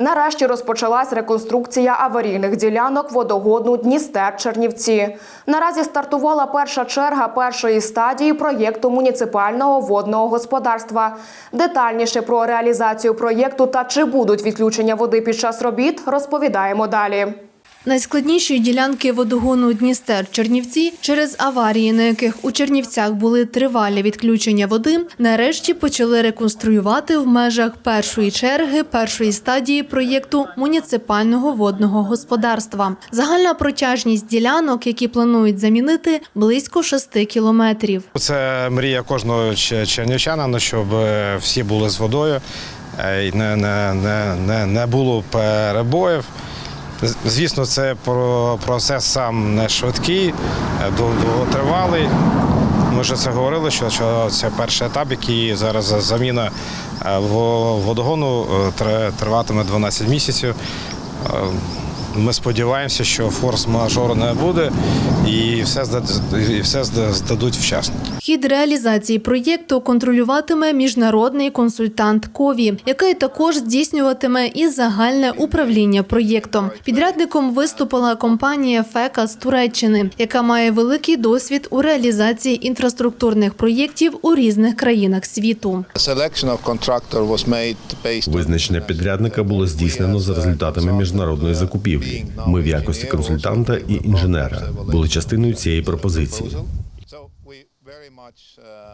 Нарешті розпочалась реконструкція аварійних ділянок водогодну Дністер Чернівці. Наразі стартувала перша черга першої стадії проєкту муніципального водного господарства. Детальніше про реалізацію проєкту та чи будуть відключення води під час робіт, розповідаємо далі. Найскладніші ділянки водогону Дністер Чернівці через аварії, на яких у Чернівцях були тривалі відключення води, нарешті почали реконструювати в межах першої черги першої стадії проєкту муніципального водного господарства. Загальна протяжність ділянок, які планують замінити, близько 6 кілометрів. Це мрія кожного че- чернівчанина, щоб е, всі були з водою, е, не, не, не, не було перебоїв. Звісно, це про- процес сам не швидкий, е, довготривалий. Ми вже це говорили, що, що це перший етап, який зараз заміна е, водогону е, триватиме 12 місяців. Ми сподіваємося, що форс-мажору не буде і все, і все здадуть вчасно. Хід реалізації проєкту контролюватиме міжнародний консультант КОВІ, який також здійснюватиме і загальне управління проєктом. Підрядником виступила компанія ФЕКА з Туреччини, яка має великий досвід у реалізації інфраструктурних проєктів у різних країнах світу. Визначення підрядника було здійснено за результатами міжнародної закупівлі. Ми в якості консультанта і інженера були частиною цієї пропозиції.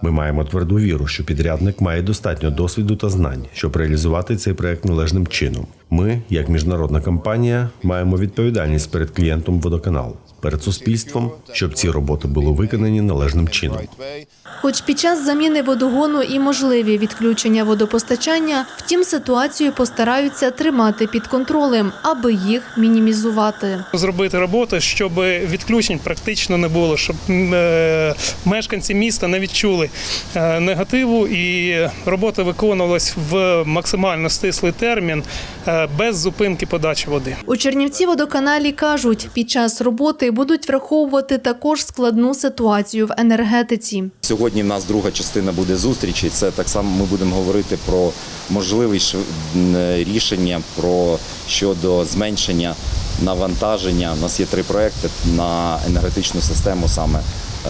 Ми маємо тверду віру, що підрядник має достатньо досвіду та знань, щоб реалізувати цей проект належним чином. Ми, як міжнародна компанія, маємо відповідальність перед клієнтом водоканалу, перед суспільством, щоб ці роботи були виконані належним чином. Хоч під час заміни водогону і можливі відключення водопостачання, втім ситуацію постараються тримати під контролем, аби їх мінімізувати. зробити роботи, щоб відключень практично не було, щоб е, мешканці міста не відчули е, негативу, і робота виконувалась в максимально стислий термін е, без зупинки подачі води. У Чернівці водоканалі кажуть, під час роботи будуть враховувати також складну ситуацію в енергетиці. Сьогодні в нас друга частина буде зустрічі. Це так само ми будемо говорити про можливі шв- м, рішення про щодо зменшення навантаження. У нас є три проекти на енергетичну систему, саме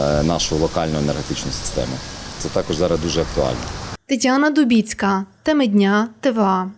е, нашу локальну енергетичну систему. Це також зараз дуже актуально. Тетяна Дубіцька, теми дня, ТВА.